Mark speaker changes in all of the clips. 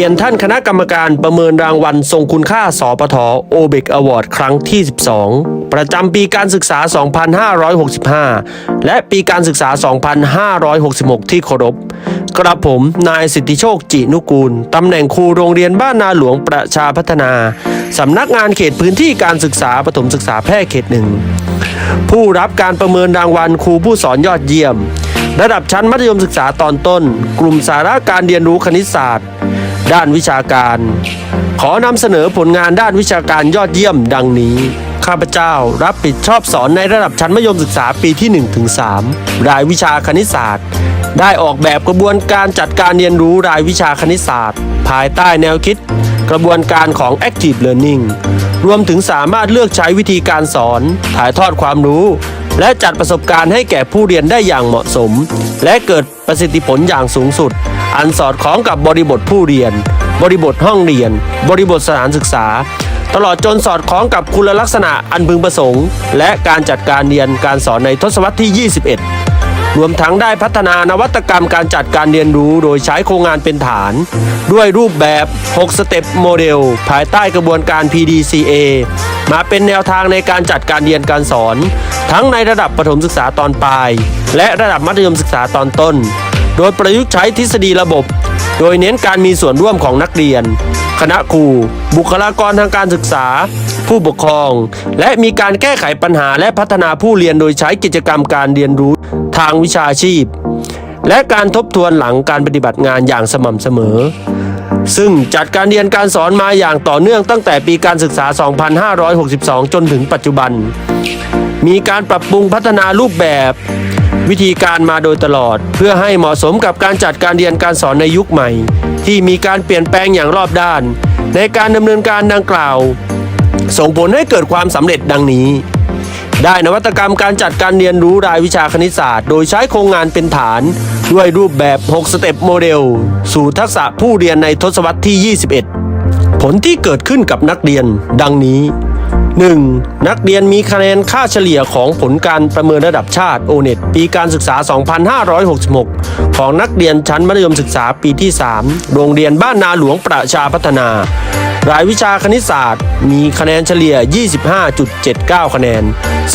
Speaker 1: รียนท่านคณะกรรมการประเมินรางวัลทรงคุณค่าสปทโอเบกอวอร์ดครั้งที่ 12 ประจำปีการศึกษา 2565 และปีการศึกษา 2566 ที่เคารพกระผมนายสิทธิโชคจินุกูล ตำแหน่งครูโรงเรียนบ้านนาหลวงประชาพัฒนา สำนักงานเขตพื้นที่การศึกษาปฐมศึกษาแพร่เขตหนึ่ง ผู้รับการประเมินรางวัลครูผู้สอนยอดเยี่ยม ระดับชั้นมัธยมศึกษาตอนต้น กลุ่มสาระการเรียนรู้คณิตศาสตร์ ด้านวิชาการ ขอนำเสนอผลงานด้านวิชาการยอดเยี่ยมดังนี้ ข้าพเจ้ารับผิดชอบสอนในระดับชั้นมัธยมศึกษาปีที่1ถึง3รายวิชาคณิตศาสตร์ ได้ออกแบบกระบวนการจัดการเรียนรู้รายวิชาคณิตศาสตร์ ภายใต้แนวคิด กระบวนการของ Active Learning รวมถึงสามารถเลือกใช้วิธีการสอน ถ่ายทอดความรู้ และจัดประสบการณ์ให้แก่ผู้เรียนได้อย่างเหมาะสม และเกิดประสิทธิผลอย่างสูงสุด อันสอดคล้องกับบริบทผู้เรียน บริบทห้องเรียน บริบทสถานศึกษา ตลอดจนสอดคล้องกับคุณลักษณะอันพึงประสงค์ และการจัดการเรียนการสอนในทศวรรษที่ 21 รวมทั้งได้พัฒนานวัตกรรมการจัดการเรียนรู้โดยใช้โครงงานเป็นฐาน ด้วยรูปแบบ 6 สเต็ปโมเดล ภายใต้กระบวนการ PDCA มาเป็นแนวทางในการจัดการเรียนการสอน ทั้งในระดับประถมศึกษาตอนปลาย และระดับมัธยมศึกษาตอนต้น โดยประยุกต์ใช้ทฤษฎีระบบ โดยเน้นการมีส่วนร่วมของนักเรียน คณะครู บุคลากรทางการศึกษา ผู้ปกครอง และมีการแก้ไขปัญหาและพัฒนาผู้เรียนโดยใช้กิจกรรมการเรียนรู้ทางวิชาชีพ และการทบทวนหลังการปฏิบัติงานอย่างสม่ำเสมอ ซึ่งจัดการเรียนการสอนมาอย่างต่อเนื่องตั้งแต่ปีการศึกษา 2562 จนถึงปัจจุบัน มีการปรับปรุงพัฒนารูปแบบ วิธีการมาโดยตลอด เพื่อให้เหมาะสมกับการจัดการเรียนการสอนในยุคใหม่ ที่มีการเปลี่ยนแปลงอย่างรอบด้าน ในการดำเนินการดังกล่าว ส่งผลให้เกิดความสำเร็จดังนี้ ได้นวัตกรรมการจัดการเรียนรู้รายวิชาคณิตศาสตร์ โดยใช้โครงงานเป็นฐาน ด้วยรูปแบบ 6 สเต็ปโมเดล สู่ทักษะผู้เรียนในทศวรรษที่ 21 ผลที่เกิดขึ้นกับนักเรียนดังนี้ 1. นักเรียนมีคะแนนค่าเฉลี่ยของผลการประเมินระดับชาติโอเน็ตปีการศึกษา 2566 ของนักเรียนชั้นมัธยมศึกษาปีที่ 3 โรงเรียนบ้านนาหลวงประชาพัฒนา รายวิชาคณิตศาสตร์ มีคะแนนเฉลี่ย 25.79 คะแนน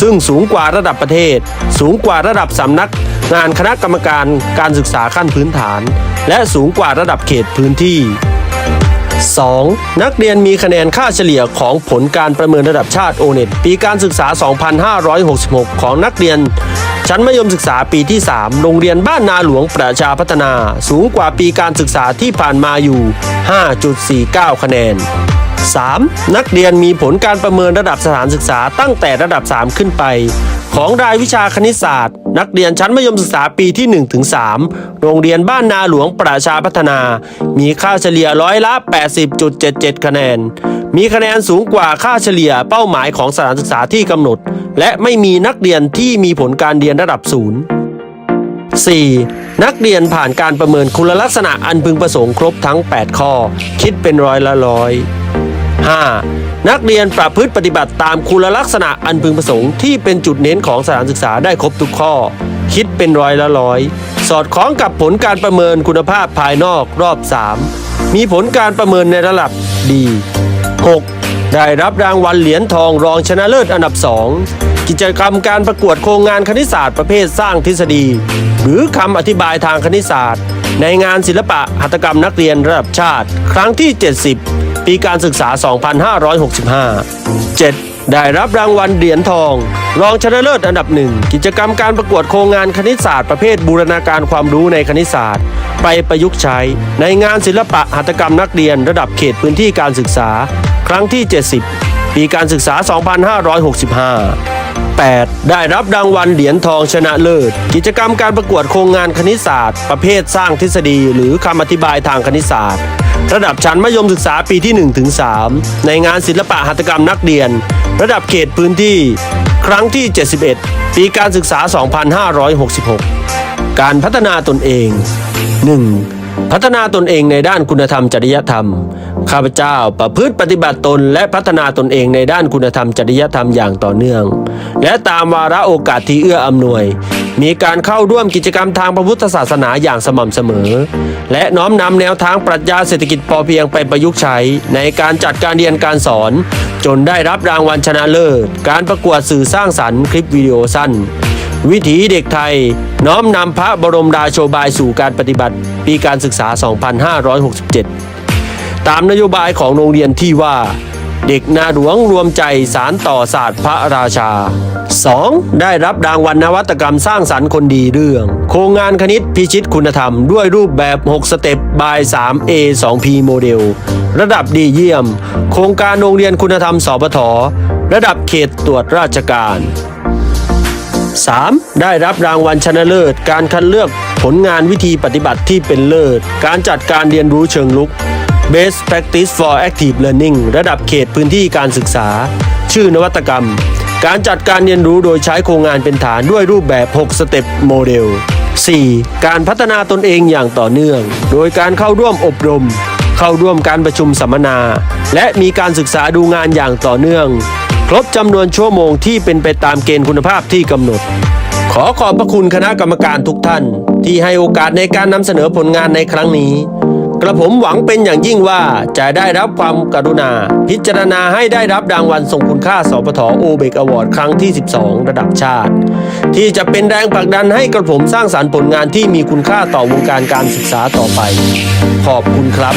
Speaker 1: ซึ่งสูงกว่าระดับประเทศ สูงกว่าระดับสำนักงานคณะกรรมการการศึกษาขั้นพื้นฐาน และสูงกว่าระดับเขตพื้นที่ 2. นักเรียนมีคะแนนค่าเฉลี่ยของผลการประเมินระดับชาติโอเน็ตปีการศึกษา 2566 ของนักเรียน ชั้นมัธยมศึกษาปีที่ 3 โรงเรียนบ้านนาหลวงประชาพัฒนา สูงกว่าปีการศึกษาที่ผ่านมาอยู่ 5.49 คะแนน 3. นักเรียนมีผลการประเมินระดับสถานศึกษาตั้งแต่ระดับ 3 ขึ้นไป ของรายวิชาคณิตศาสตร์ นักเรียนชั้นมัธยมศึกษาปีที่1ถึง3โรงเรียนบ้านนาหลวงประชาพัฒนา มีค่าเฉลี่ยร้อยละ 80.77 คะแนน มีคะแนนสูงกว่าค่าเฉลี่ยเป้าหมายของสถานศึกษาที่กำหนด และไม่มีนักเรียนที่มีผลการเรียนระดับศูนย์ 4. นักเรียนผ่านการประเมินคุณลักษณะอันพึงประสงค์ครบทั้ง 8 ข้อ คิดเป็นร้อยละร้อย 5. นักเรียนประพฤติปฏิบัติตามคุณลักษณะอันพึงประสงค์ที่เป็นจุดเน้นของสถานศึกษาได้ครบทุกข้อ คิดเป็นร้อยละร้อย สอดคล้องกับผลการประเมินคุณภาพภายนอกรอบ 3 มีผลการประเมินในระดับดี 6. ได้รับรางวัลเหรียญทองรองชนะเลิศอันดับ 2 กิจกรรมการประกวดโครงงานคณิตศาสตร์ประเภทสร้างทฤษฎี หรือคำอธิบายทางคณิตศาสตร์ ในงานศิลปะหัตถกรรมนักเรียนระดับชาติ ครั้งที่ 70 ปีการศึกษา 2565 7. ได้รับรางวัลเหรียญทอง รองชนะเลิศอันดับหนึ่งกิจกรรมการประกวดโครงงานคณิตศาสตร์ประเภทบูรณาการความรู้ในคณิตศาสตร์ ไปประยุกต์ใช้ ในงานศิลปะหัตถกรรมนักเรียนระดับเขตพื้นที่การศึกษา ครั้งที่ 70 ปีการศึกษา 2565 8. ได้รับรางวัลเหรียญทองชนะเลิศ กิจกรรมการประกวดโครงงานคณิตศาสตร์ ประเภทสร้างทฤษฎี หรือคำอธิบายทางคณิตศาสตร์ ระดับชั้นมัธยมศึกษาปีที่1ถึง3ในงานศิลปะหัตถกรรมนักเรียน ระดับเขตพื้นที่ ครั้งที่ 71 ปีการศึกษา 2566 การพัฒนาตนเอง 1. พัฒนาตนเองในด้านคุณธรรมจริยธรรม ข้าพเจ้าประพฤติปฏิบัติตนและพัฒนาตนเองในด้านคุณธรรมจริยธรรมอย่างต่อเนื่อง และตามวาระโอกาสที่เอื้ออำนวย มีการเข้าร่วมกิจกรรมทางพระพุทธศาสนาอย่างสม่ำเสมอ และน้อมนำแนวทางปรัชญาเศรษฐกิจพอเพียงไปประยุกต์ใช้ ในการจัดการเรียนการสอน จนได้รับรางวัลชนะเลิศ การประกวดสื่อสร้างสรรค์คลิปวิดีโอสั้น วิถีเด็กไทย น้อมนำพระบรมราโชบายสู่การปฏิบัติ ปีการศึกษา 2567 ตามนโยบายของโรงเรียนที่ว่า เด็กนาหลวงรวมใจสารต่อศาสตร์พระราชา 2. ได้รับรางวัลนวัตกรรมสร้างสรรค์คนดีเรื่อง โครงงานคณิตพิชิตคุณธรรมด้วยรูปแบบ 6 สเต็ปบาย 3A 2P โมเดล ระดับดีเยี่ยม โครงการโรงเรียนคุณธรรมสปทระดับเขตตรวจราชการ 3. ได้รับรางวัลชนะเลิศ การคัดเลือกผลงานวิธีปฏิบัติที่เป็นเลิศ การจัดการเรียนรู้เชิงลุก Best Practice for Active Learning ระดับเขตพื้นที่การศึกษา ชื่อนวัตกรรม การจัดการเรียนรู้โดยใช้โครงงานเป็นฐานด้วยรูปแบบ 6 สเต็ปโมเดล 4. การพัฒนาตนเองอย่างต่อเนื่อง โดยการเข้าร่วมอบรม เข้าร่วมการประชุมสัมมนา และมีการศึกษาดูงานอย่างต่อเนื่อง ครบจำนวนชั่วโมงที่เป็นไปตามเกณฑ์คุณภาพที่กำหนด ขอขอบพระคุณคณะกรรมการทุกท่าน ที่ให้โอกาสในการนำเสนอผลงานในครั้งนี้ กระผมหวังเป็นอย่างยิ่งว่าจะได้รับความกรุณา พิจารณาให้ได้รับรางวัลทรงคุณค่าสปทโอเบกอวอร์ดครั้งที่ 12 ระดับชาติ ที่จะเป็นแรงผลักดันให้กระผมสร้างสารรค์ผลงานที่มีคุณค่าต่อวงการการศึกษาต่อไป ขอบคุณครับ